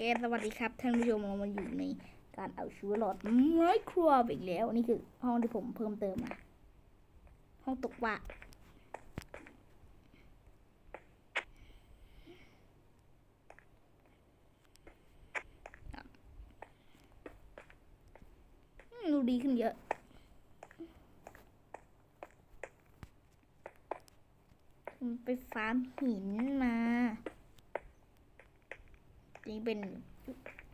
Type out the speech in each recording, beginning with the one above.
สวัสดีครับท่านผู้ชมเรามาอยู่ในการเอาชีวิตรอดไม้ครัวอีกแล้วนี่คือห้องที่ผมเพิ่มเติมมาห้องตกปลาดูดีขึ้นเยอะไปฟาร์มหินมา นี่เป็น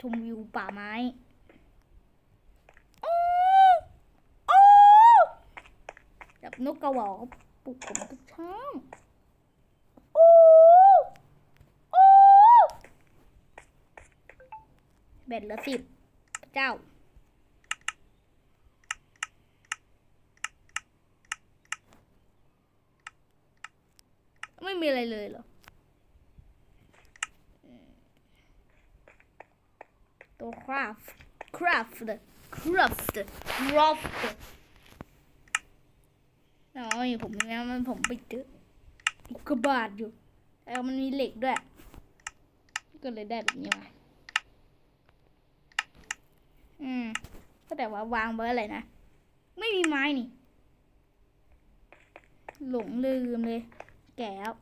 ชมวิวป่าไม้โอ้โอ้แบบนกกระหวอกปลุกผมทุกช้าโอ้โอ้แบตเหลือสิบเจ้าไม่มีอะไรเลยเหรอ ตัว craft craft craft craft อ๋ออยู่ผมเนี่ยมันผมไปเจอกกาบาตอยู่แล้วมันมีเหล็กด้วย ก็เลยได้แบบนี้มาอืมก็แต่ว่าวางเบอร์อะไรนะ ไม่มีไม้นี่ หลงลืมเลย แก้ว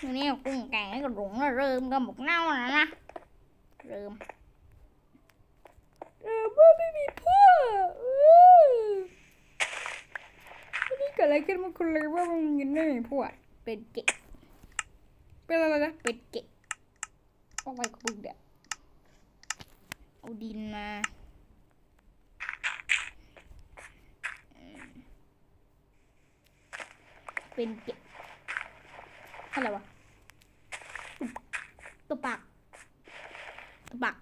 ทีนี้กุ้งแกงก็หลงเริ่มก็หมกเน่าแล้วนะเริ่มเริ่มว่าไม่มีพ่อออนนี้เกิดอะไรขึ้นมาคนเลยว่ามันยินไม่มีพ่อเป็นเกะเป็นอะไรนะเป็นเกะเอาไว้กับมึงเดี๋ยวเอาดินมาเป็นเกะอะไรวะ ตัวปากตัวปาก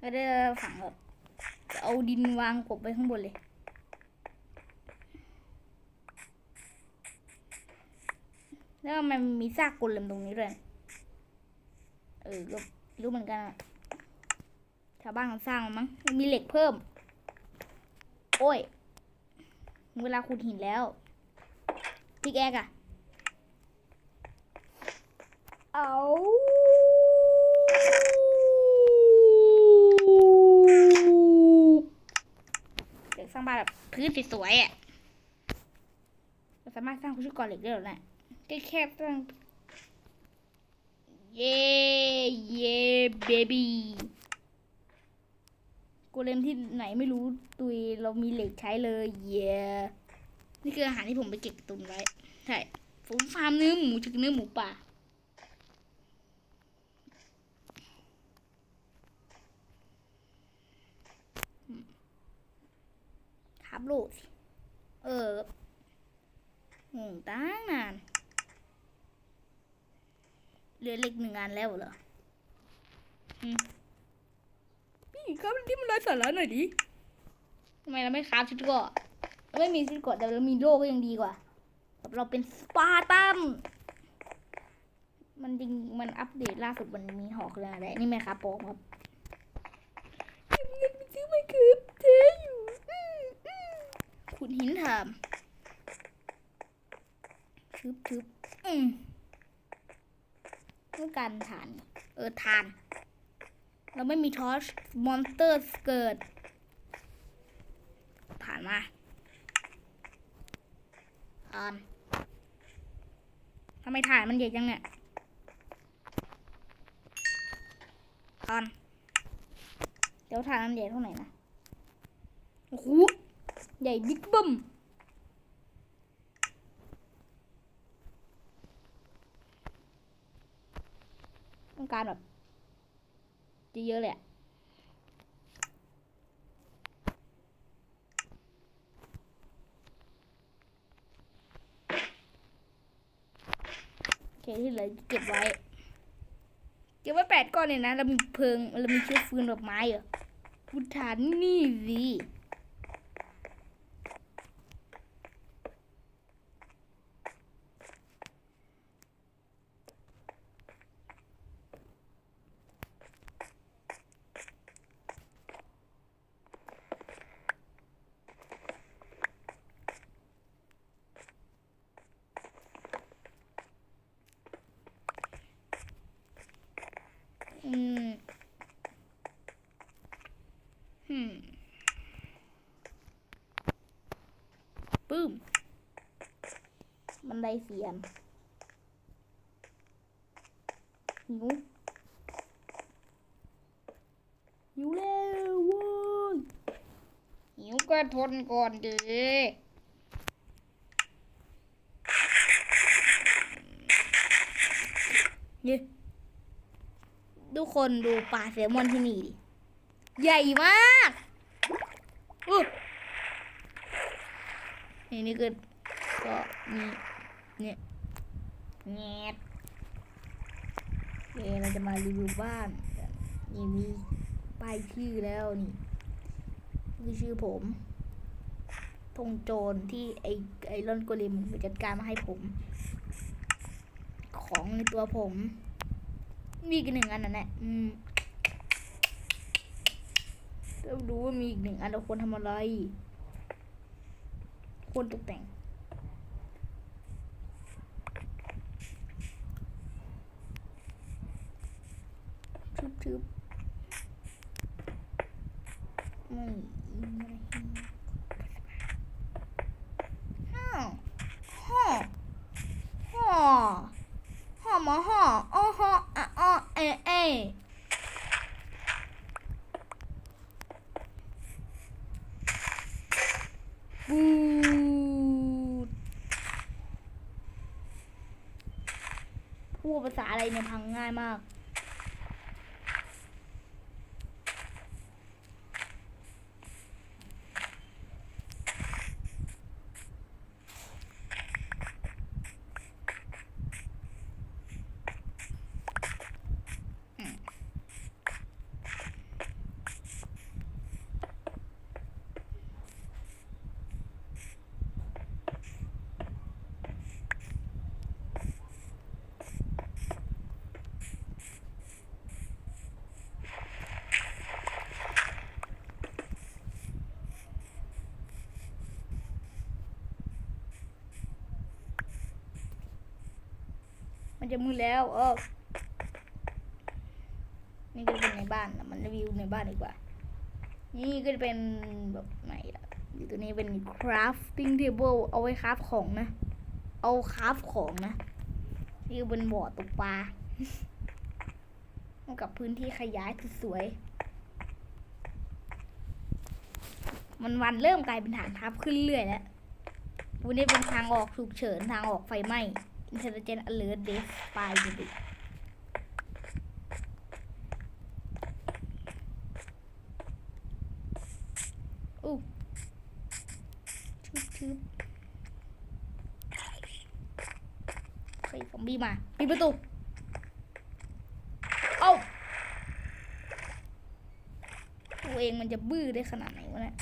ก็ได้ฝังแบบเอาดินวางกบไปข้างบนเลยแล้วมันมีซากกลเลมตรงนี้ด้วย เออก็รู้เหมือนกันชาวบ้านเขาสร้างมั้ง มีเหล็กเพิ่ม โอ้ย เวลาขุดหินแล้วพิกแอกอะเอาเด็กสร้างบ้านแบบพื้นสวยๆอะเราสามารถสร้างชุดก่อนเหล็กได้หรอเนี่ยแค่แค่สร้างเย่เย่เบบี้ กูเลมที่ไหนไม่รู้ตุยเรามีเหล็กใช้เลยเย่นี่คืออาหารที่ผมไปเก็บตุนไว้ใช่ผมฟาร์มเนื้อหมูจากเนื้อหมูป่าทับโลดเอองงตั้งนานเหลือเหล็กหนึ่งอันแล้วเหรออืม ครับที่มันไร้สาระหน่อยดิทำไมเราไม่คราฟชุดเกราะเราไม่มีชุดเกราะแต่เรามีโล่ก็ยังดีกว่าแบบเราเป็นสปาร์ตันมันจริงมันอัปเดตล่าสุดมันมีหอกเลยอะไรนี่ไหมครับโป๊กครับเก็บเงินไปซื้อไม่คืบเทอยู่อืมอืมขุดหินถามทึบทึบอืมต้องการฐาน เออฐาน เราไม่มีทอชมอนสเตอร์เกิดฐานมาฐานทำไมฐานมันใหญ่จังเนี่ยตอนเดี๋ยวทานใหญ่เท่าไหร่นะโอ้โหใหญ่บิ๊กบึ้มต้องการแบบ เยอะๆเลยอะโอเคที่เหลือเก็บไว้ เก็บไว้แปดก้อนเนี่ยนะ เรามีเพลิง เรามีเชื้อฟืนแบบไม้เหรอพุทธานนี่สิ ไดเสียนหิวหิวแล้วเว้ยหิวก็ทนก่อนดีนี่ทุกคนดูปลาแซลมอนที่นี่ดิ ใหญ่มากอู้นี่นี่คือก็มี เนี่ยแงดเอเราจะมารีวิวบ้านกันนี่มีป้ายชื่อแล้วนี่คือชื่อผมธงโจรที่ไอไอรอนโกลิมไปจัดการมาให้ผม ของในตัวผม มีอีกหนึ่งอันนั่นแหละอืมต้องดูว่ามีอีกหนึ่งอันเราควรทำอะไรควรตกแต่ง ทึบทึบไม่ไม่ฮ่าฮ่าฮ่าฮ่ามาฮ่าอ้อฮ่าอะอ้อเอเอบูพูดภาษาอะไรเนี่ยพังง่ายมาก มันจะมืดแล้วเออนี่ก็จะเป็นในบ้านนะมันรีวิวในบ้านดีกว่า นี่ก็จะเป็นแบบไหนล่ะอยู่ตัวนี้เป็น crafting table เอาไว้คราฟของนะ เอาคราฟของนะ นี่เป็นบ่อตกปลากับพื้นที่ขยายสวยๆมันวันเริ่มกลายเป็นฐานทัพขึ้นเรื่อยแล้ววันนี้เป็นทางออกฉุกเฉินทางออกไฟไหม้ Intelligent Alert Death Spy จะดิอู้ชืบชืบเฮ้ยซอมบี้มาปิดประตูเอ้าตัวเองมันจะบื้อได้ขนาดไหนวะเนี่ย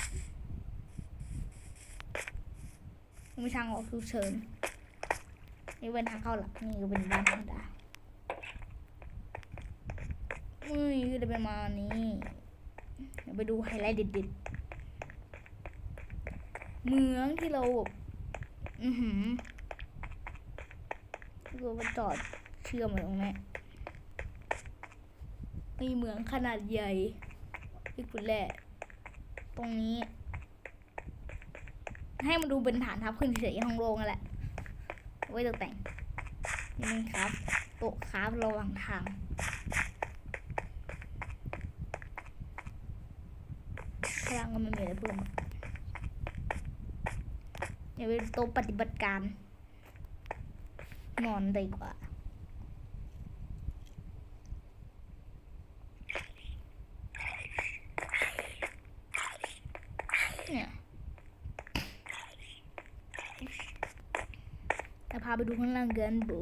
มีทางออกฉุกเฉิน นี่เป็นทางเข้าหลักนี่ก็เป็นบ้านธรรมดาอุ้ยก็จะเป็นมานี้เดี๋ยวไปดูไฮไลท์เด็ดๆเมืองที่เราแบบอือหือเราไปจอดเชื่อมไว้ตรงนี้มีเมืองขนาดใหญ่ที่คุณแหละตรงนี้ ให้มันดูเป็นฐานทัพขึ้นเฉยๆห้องโรงนั่นแหละ ไว้ตกแต่งนี่ครับโต๊ะครับระหว่างทางข้างล่างก็ไม่มีอะไรเพิ่มเดี๋ยวเป็นโต๊ะปฏิบัติการ นอนดีกว่า เนี่ยจะพา ไปดูข้างล่างกันบู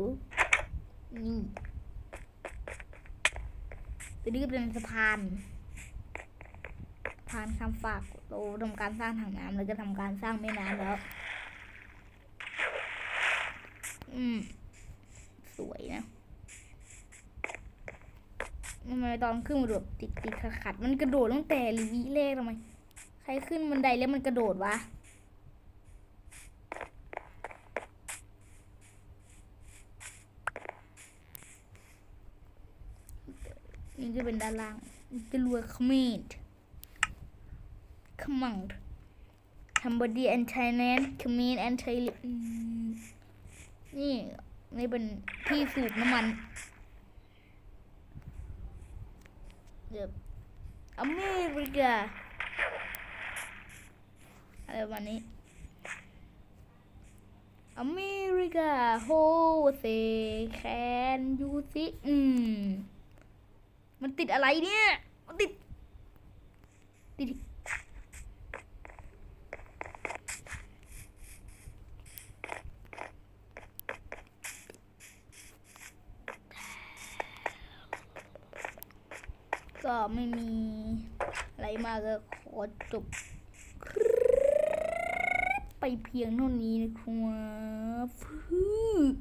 นี่ตัวนี้ก็เป็นสะพานสะพานข้ามฟากเราทำการสร้างถังน้ำแล้วก็ทำการสร้างแม่น้ำแล้ว อืม สวยนะทำไมตอนขึ้นมาแบบติดติดขัดขัดๆมันกระโดดตั้งแต่ลีวิแรกทำไม ใครขึ้นบันไดแล้วมันกระโดดวะ นี่จะเป็นด้านล่าง จะรวยคอมเมนต์คอมเมนด์ somebody and Thailand comment and Thailand นี่นี่เป็นที่สูบน้ำมันเดี๋ยวอเมริกาอะไรประมาณนี้อเมริกาโฮเซแคนยูซิอืม มันติดอะไรเนี่ย มันติด ติด ก็ไม่มีอะไรมากก็ขอจบไปเพียงเท่านี้นะครับ